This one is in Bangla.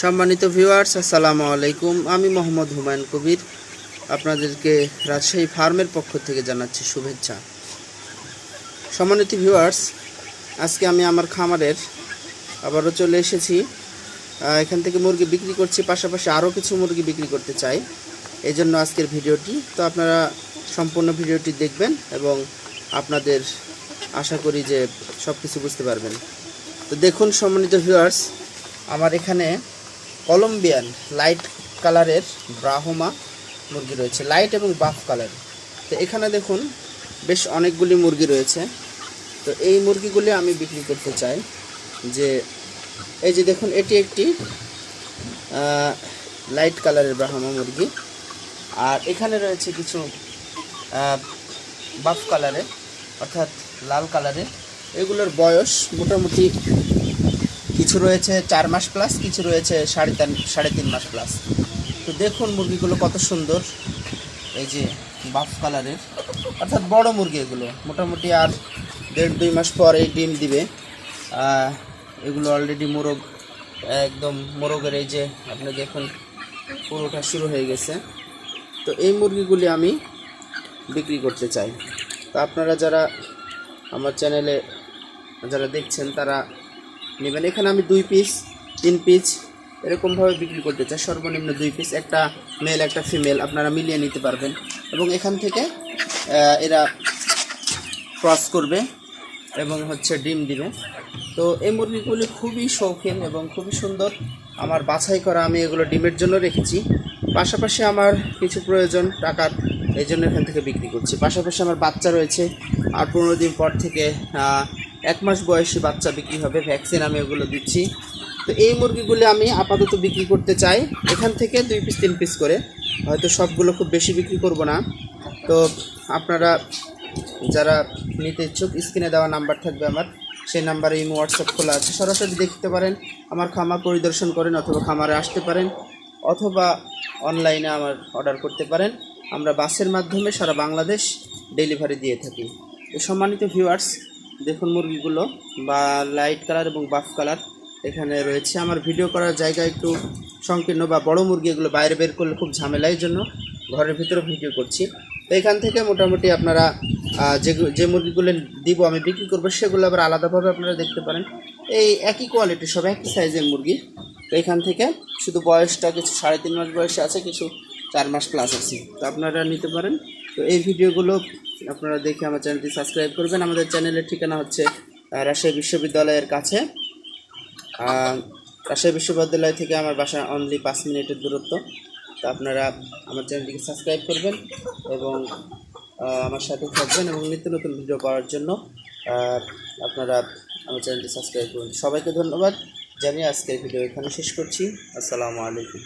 সম্মানিত ভিউয়ার্স আসসালামু আলাইকুম। আমি মোহাম্মদ হুমায়ুন কবির। আপনাদেরকে রাজশাহী ফার্মের পক্ষ থেকে জানাচ্ছি শুভেচ্ছা। সম্মানিত ভিউয়ার্স আজকে আমি আমার খামারের আবারও চলে এসেছি। এখান থেকে মুরগি বিক্রি করছি, পাশাপাশি আরও কিছু মুরগি বিক্রি করতে চাই। এই জন্য আজকের ভিডিওটি, তো আপনারা সম্পূর্ণ ভিডিওটি দেখবেন এবং আপনাদের আশা করি যে সব কিছু বুঝতে পারবেন। তো দেখুন, সম্মানিত ভিউয়ার্স আমার এখানে কলম্বিয়ান লাইট কালারের ব্রাহমা মুরগি রয়েছে, লাইট এবং বাফ কালার। তো এখানে দেখুন, বেশ অনেকগুলি মুরগি রয়েছে। তো এই মুরগিগুলি আমি বিক্রি করতে চাই যে, এই যে দেখুন, এটি একটি লাইট কালারের ব্রাহ্মা মুরগি। আর এখানে রয়েছে কিছু বাফ কালারের, অর্থাৎ লাল কালারের। এগুলোর বয়স মোটামুটি কিছু রয়েছে চার মাস প্লাস কিছু রয়েছে সাড়ে তিন সাড়ে তিন মাস প্লাস তো দেখুন মুরগিগুলো কত সুন্দর। এই যে বাফ কালারের অর্থাৎ বড় মুরগি এগুলো। মোটামুটি আর দেড় দুই মাস পর এই ডিম দিবে। এগুলো অলরেডি মোরগ, একদম মোরগের এই যে আপনি দেখুন, পুরোটা শুরু হয়ে গেছে। তো এই মুরগিগুলি আমি বিক্রি করতে চাই। তো আপনারা যারা আমার চ্যানেলে যারা দেখছেন, তারা নেবেন। এখানে আমি দুই পিস তিন পিস এরকমভাবে বিক্রি করতে চাই। সর্বনিম্ন দুই পিস একটা মেল একটা ফিমেল আপনারা মিলিয়ে নিতে পারবেন। এবং এখান থেকে এরা ক্রস করবে এবং হচ্ছে ডিম দিবে। তো এই মুরগিগুলি খুবই শৌখিন এবং খুবই সুন্দর। আমার বাছাই করা আমি এগুলো ডিমের জন্য রেখেছি। পাশাপাশি আমার কিছু প্রয়োজন টাকার এই জন্য এখান থেকে বিক্রি করছি। পাশাপাশি আমার বাচ্চা রয়েছে। আর পনেরো দিন পর থেকে এক মাস বয়সী বাচ্চা বিক্রি হবে ভ্যাকসিন আমি ওগুলো দিচ্ছি। তো এই মুরগিগুলি আমি আপাতত বিক্রি করতে চাই। এখান থেকে দুই পিস তিন পিস করে। হয়তো সবগুলো খুব বেশি বিক্রি করব না। তো আপনারা যারা নিতে ইচ্ছুক, স্ক্রিনে দেওয়া নাম্বার থাকবে আমার। সেই নাম্বারে ইমো, হোয়াটসঅ্যাপ খোলা আছে। সরাসরি দেখতে পারেন, আমার খামার পরিদর্শন করেন অথবা খামারে আসতে পারেন অথবা অনলাইনে আমার অর্ডার করতে পারেন। আমরা বাসের মাধ্যমে সারা বাংলাদেশ ডেলিভারি দিয়ে থাকি। সম্মানিত ভিউয়ার্স দেখুন মুরগিগুলো, বা লাইট কালার এবং বাফ কালার এখানে রয়েছে। আমার ভিডিও করার জায়গা একটু সংকীর্ণ, বা বড় মুরগি এগুলো বাইরে বের করলে খুব ঝামেলার জন্য ঘরের ভিতরে ভিডিও করছি। তো এখান থেকে মোটামুটি আপনারা যে যে মুরগিগুলো দিব, আমি বিক্রি করব, সেগুলো আবার আলাদাভাবে আপনারা দেখতে পারেন। এই একই কোয়ালিটি সব একই সাইজের মুরগি। তো এখান থেকে শুধু বয়সটা, কিছু সাড়ে তিন মাস বয়সে আছে, কিছু চার মাস প্লাস আছে। তো আপনারা নিতে পারেন। তো এই ভিডিওগুলো আপনারা দেখে আমার চ্যানেলটি সাবস্ক্রাইব করবেন। আমাদের চ্যানেলের ঠিকানা হচ্ছে রাজশাহী বিশ্ববিদ্যালয়ের কাছে। রাজশাহী বিশ্ববিদ্যালয় থেকে আমার বাসা অনলি পাঁচ মিনিটের দূরত্ব। তো আপনারা আমার চ্যানেলটিকে সাবস্ক্রাইব করবেন এবং আমার সাথে থাকবেন এবং নিত্য নতুন ভিডিও পাওয়ার জন্য আপনারা আমার চ্যানেলটি সাবস্ক্রাইব করুন। সবাইকে ধন্যবাদ। জানিয়ে আজকের ভিডিও এখানে শেষ করছি। আসসালামু আলাইকুম।